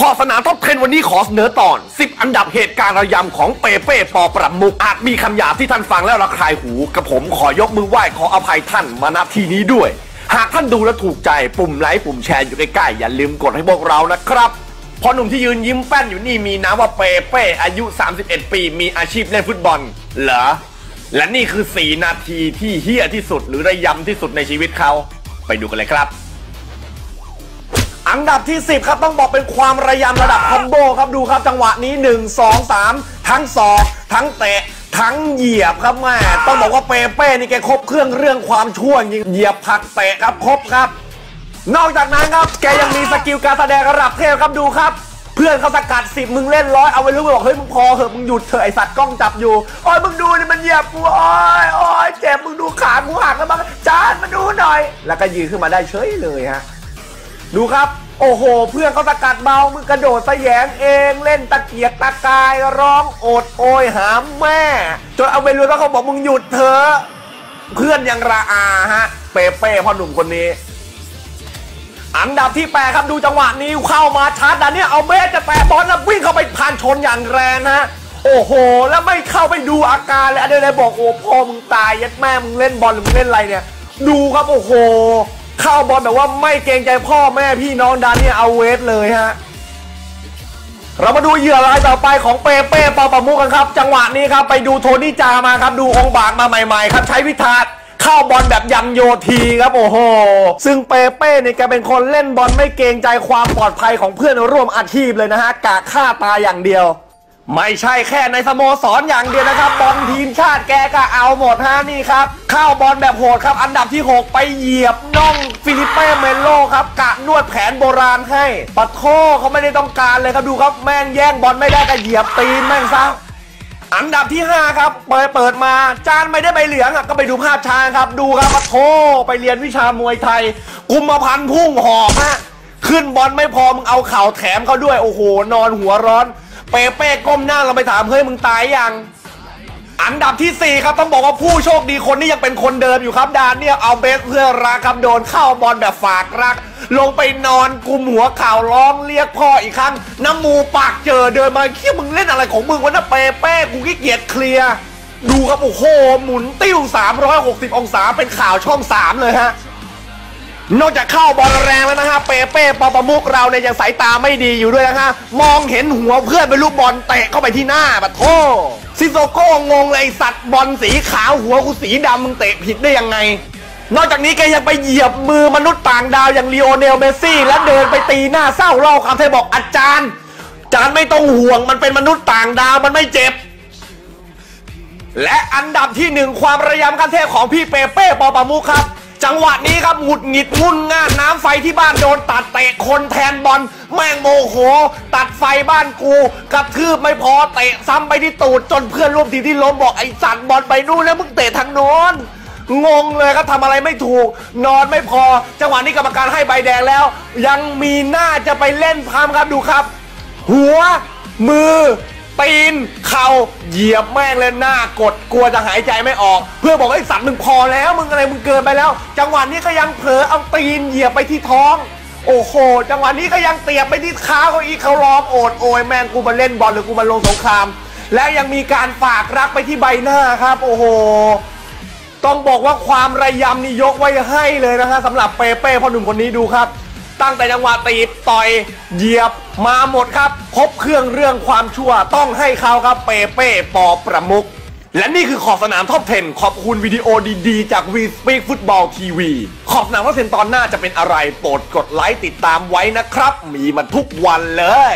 ขอสนามท็อป10วันนี้ขอเสนอตอน 10 อันดับเหตุการณ์ระยำของเปเป้ปอประมุกอาจมีคำหยาบที่ท่านฟังแล้วระคายหูกับผมขอยกมือไหว้ขออภัยท่านมาณที่นี้ด้วย หากท่านดูแล้วถูกใจปุ่มไลค์ปุ่มแชร์อยู่ใกล้ๆอย่าลืมกดให้พวกเรานะครับพอหนุ่มที่ยืนยิ้มแป้นอยู่นี่มีนามว่าเปเป้อายุ 31 ปี มีอาชีพเล่นฟุตบอล เหรอ และนี่คือ 4 นาทีที่เฮี้ยที่สุดหรือระยำที่สุดในชีวิตเขา ไปดูกันเลยครับ อันดับที่ 10 ครับต้องบอกเป็นความระยำระดับคอมโบครับดูครับจังหวะนี้ 1 2 3 ทั้งศอกทั้งเตะ ทั้งเหยียบครับแม่ต้องบอกว่าเปเป้นี่แกครบเครื่องเรื่องความชั่วจริงเหยียบผักเตะครับครบครับ นอกจากนั้นครับแกยังมีสกิลการแสดงระดับเทพครับดูครับ เพื่อนเขาสกัดสิบมึงเล่นร้อยเอาไว้รู้บอกเฮ้ยมึงพอเหอะมึงหยุดเถอะไอสัตว์กล้องจับอยู่โอ้ยมึงดูนี่มันเหยียบกูโอ้ยโอ้ยเจ็บมึงดูขากูหักแล้วบ้างจานมาดูหน่อย แล้วก็ยืนขึ้นมาได้เฉยเลยฮะดูครับ โอ้โห เพื่อนเขาสกัดเบามึงกระโดดแสยงเองเล่นตะเกียกตะกายร้องโอดโอยหาแม่ จนเอาไปรู้แล้วเขาบอกมึงหยุดเถอะเพื่อนยังระอาฮะ เปเป้พ่อหนุ่มคนนี้อันดับที่แปดครับดูจังหวะนี้เข้ามาชาร์จดันเนี่ยเอาเบสจะแปะบอลแล้ววิ่งเข้าไปผ่านชนอย่างแรงนะโอ้โห แล้วไม่เข้าไปดูอาการเลยอันเดเลยบอกโอ้พ่อมึงตายยัดแม่มึงเล่นบอลหรือมึงเล่นอะไรเนี่ย ดูครับโอ้โห เข้าบอลแบบว่าไม่เกรงใจพ่อแม่พี่น้องดันเนี่ยเอาเวสเลยฮะเรามาดูเหยื่อรายต่อไปของเปเป้ปอปามุกันครับ จังหวะนี้ครับไปดูโทนี่จามาครับดูองค์บากมาใหม่ๆครับใช้วิธาเข้าบอลแบบยังโยทีครับโอ้โห ซึ่งเปเป้เนี่ยแกเป็นคนเล่นบอลไม่เกรงใจความปลอดภัยของเพื่อนร่วมอาชีพเลยนะฮะกะฆ่าตาอย่างเดียว ไม่ใช่แค่ในสโมสรอย่างเดียวนะครับ บอลทีมชาติแกก็เอาหมดฮะนี่ครับ เข้าบอลแบบโหดครับ อันดับที่ 6 ไปเหยียบน่องฟิลิปเป้เมโลครับกะนวดแผนโบราณให้ปะโทเขาไม่ได้ต้องการเลยครับดูครับแม่งแย่งบอลไม่ได้ก็เหยียบตีนแม่งซะอันดับที่ 5 ครับ เปิดเปิดมา จานไม่ได้ใบเหลืองอะก็ไปดูภาพช้าครับ ดูครับปะโทไปเรียนวิชามวยไทย กุมพันพุ่งหอกฮะขึ้นบอลไม่พอมึงเอาเข่าแถมเขาด้วยโอ้โห นอนหัวร้อน เปเป้ก้มหน้าเราไปถามเฮ้ยมึงตายยัง อันดับที่ 4 ครับต้องบอกว่าผู้โชคดีคนนี้ยังเป็นคนเดิมอยู่ครับดานเนี่ยเอาเบสเพื่อรักครับโดนเข้าบอลแบบฝากรัก ลงไปนอนกุมหัวข่าวร้องเรียกพ่ออีกครั้ง น้ำมูปากเจอเดินมาเคี้ยมึงเล่นอะไรของมึงวะนะเปเป้กูขี้เกียจเคลียร์ดูครับโอ้โหหมุนติ้ว 360 องศาเป็นข่าวช่อง 3 เลยฮะ นอกจากเข้าบอลแรงแล้วนะฮะเปเป้ปอปมุกเราเนี่ยยังสายตาไม่ดีอยู่ด้วยนะฮะมองเห็นหัวเพื่อนเป็นลูกบอลเตะเข้าไปที่หน้าบัดโทซิโซโก้งงเลยสัตว์บอลสีขาวหัวกูสีดำมึงเตะผิดได้ยังไง นอกจากนี้แกยังไปเหยียบมือมนุษย์ต่างดาวอย่างลีโอเนลเมซี่ และเดินไปตีหน้าเศร้าเล่าคำเทบอกอาจารย์อาจารย์ไม่ต้องห่วงมันเป็นมนุษย์ต่างดาวมันไม่เจ็บและอันดับที่หนึ่งความระยำขั้นเทพของพี่เปเป้ปอปามุกครับ จังหวะนี้ครับหงุดหงิดงุนง่านน้ำไฟที่บ้านโดนตัดเตะคนแทนบอลแม่งโมโห ตัดไฟบ้านกูกระทืบไม่พอเตะซ้ำไปที่ตูดจนเพื่อนร่วมทีมที่ล้มบอกไอ้สัตว์บอลไปนู่นแล้วมึงเตะทางโน้นงงเลยครับทำอะไรไม่ถูก นอนไม่พอ จังหวะนี้กรรมการให้ใบแดงแล้ว ยังมีหน้าจะไปเล่นพามครับดูครับ หัวมือ ตีนเข่าเหยียบแม่งเลยหน้ากดกลัวจะหายใจไม่ออก เพื่อบอกไอ้สัตว์มึงพอแล้วมึงอะไรมึงเกินไปแล้ว จังหวะนี้ก็ยังเผลอเอาตีนเหยียบไปที่ท้อง โอ้โห จังหวะนี้ก็ยังเตียบไปที่ขาเขาอีกเขาร้องโอดโอยแม่งกูมาเล่นบอลหรือกูมาลงสงคราม แล้วยังมีการฝากรักไปที่ใบหน้าครับ โอ้โหต้องบอกว่าความระยำนี่ยกไว้ให้เลยนะฮะสำหรับเปเป้พ่อหนุ่มคนนี้ดูครับ ตั้งแต่จังหวะตีบต่อยเหยียบมาหมดครับ ครบเครื่องเรื่องความชั่วต้องให้เขาครับเปเป้ปอประมุก และนี่คือขอบสนามท็อป 10 ขอบคุณวิดีโอดีๆ จาก We Speak Football TV ขอบสนามท็อป 10 ตอนหน้าจะเป็นอะไร โปรดกดไลค์ติดตามไว้นะครับ มีมาทุกวันเลย